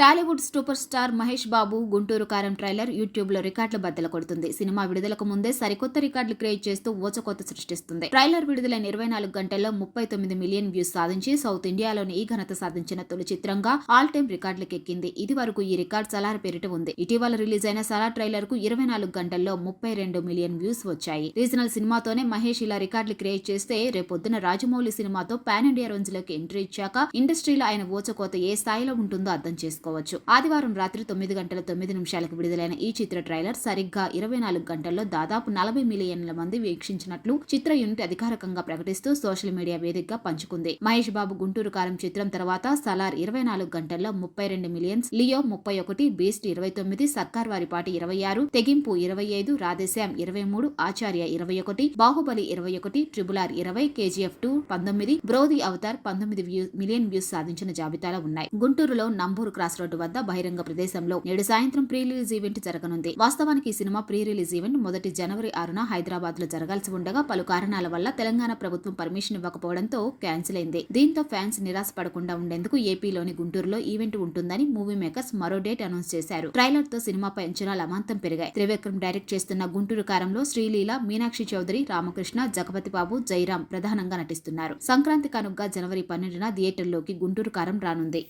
Tollywood super star Mahesh Babu Guntur Kaaram trailer యూట్యూబ్లో రికార్డులు బద్దలు కొడుతుంది. సినిమా విడుదలకు ముందే సరికొత్త రికార్డులు క్రియేట్ చేస్తూ ఊచకొత్త సృష్టిస్తుంది. ట్రైలర్ విడుదలైన ఇరవై నాలుగు గంటల్లో ముప్పై తొమ్మిది మిలియన్ వ్యూస్ సాధించి సౌత్ ఇండియాలోని ఈ ఘనత సాధించిన తొలి చిత్రంగా ఆల్ టైమ్ రికార్డులకు ఎక్కింది ఇది వరకు ఈ రికార్డ్ సలార్ పేరిట ఉంది. ఇటీవల రిలీజ్ అయిన సలార్ ట్రైలర్కు ఇరవై నాలుగు గంటల్లో ముప్పై రెండు మిలియన్ వ్యూస్ వచ్చాయి. రీజనల్ సినిమాతోనే మహేష్ ఇలా రికార్డులు క్రియేట్ చేస్తే రేపొద్దున రాజమౌళి సినిమాతో పాన్ ఇండియా రేంజ్లోకి ఎంట్రీ ఇచ్చాక ఇండస్ట్రీలో ఆయన ఊచకోత ఏ స్థాయిలో ఉంటుందో అర్థం చేసుకోవచ్చు ఆదివారం రాత్రి తొమ్మిది గంటల తొమ్మిది నిమిషాలకు విడుదలైన ఈ చిత్ర ట్రైలర్ సరిగ్గా ఇరవై నాలుగు గంటల్లో దాదాపు నలభై మిలియన్ల మంది వీక్షించినట్లు చిత్ర యూనిట్ అధికారికంగా ప్రకటిస్తూ సోషల్ మీడియా వేదికగా పంచుకుంది. మహేష్ బాబు గుంటూరు కారం చిత్రం తర్వాత సలార్ ఇరవై నాలుగు గంటల్లో ముప్పై రెండు మిలియన్స్ లియో ముప్పై ఒకటి బీస్ట్ ఇరవై తొమ్మిది సర్కార్ వారిపాటి ఇరవై ఆరు తెగింపు ఇరవై ఐదు రాధేశ్యామ్ ఇరవై మూడు ఆచార్య ఇరవై ఒకటి బాహుబలి ఇరవై ఒకటి ట్రిబుల్ ఆర్ ఇరవై కేజీఎఫ్ టూ పంతొమ్మిది బ్రోది అవతార్ పంతొమ్మిది వ్యూ- మిలియన్ వ్యూస్ సాధించిన జాబితాలో ఉన్నాయి. గుంటూరులో నంబూరు క్రాస్ రోడ్డు వద్ద బహిరంగ ప్రదేశంలో నేడు సాయంత్రం ప్రీ రిలీజ్ ఈవెంట్ జరగనుంది. వాస్తవానికి ఈ సినిమా ప్రీ రిలీజ్ ఈవెంట్ మొదటి జనవరి ఆరున హైదరాబాద్లో జరగాల్సి ఉండగా పలు కారణాల వల్ల తెలంగాణ ప్రభుత్వం పర్మిషన్ ఇవ్వకపోవడంతో క్యాన్సిల్ అయింది. దీంతో ఫ్యాన్స్ నిరాశ పడకుండా ఉండేందుకు ఏపీలోని గుంటూరులో ఈవెంట్ ఉంటుందని మూవీ మేకర్స్ మరో డేట్ అనౌన్స్ చేశారు. ట్రైలర్తో సినిమాపై అంచనాలు అమాంతం పెరిగాయి. త్రివిక్రమ్ డైరెక్ట్ చేస్తున్న గుంటూరు కారంలో శ్రీలీల మీనాక్షి చౌదరి రామకృష్ణ జగపతి బాబు జయరాం ప్రధానంగా నటిస్తున్నారు. సంక్రాంతి కానుగ్గా జనవరి పన్నెండున థియేటర్లోకి గుంటూరు కారం రానుంది.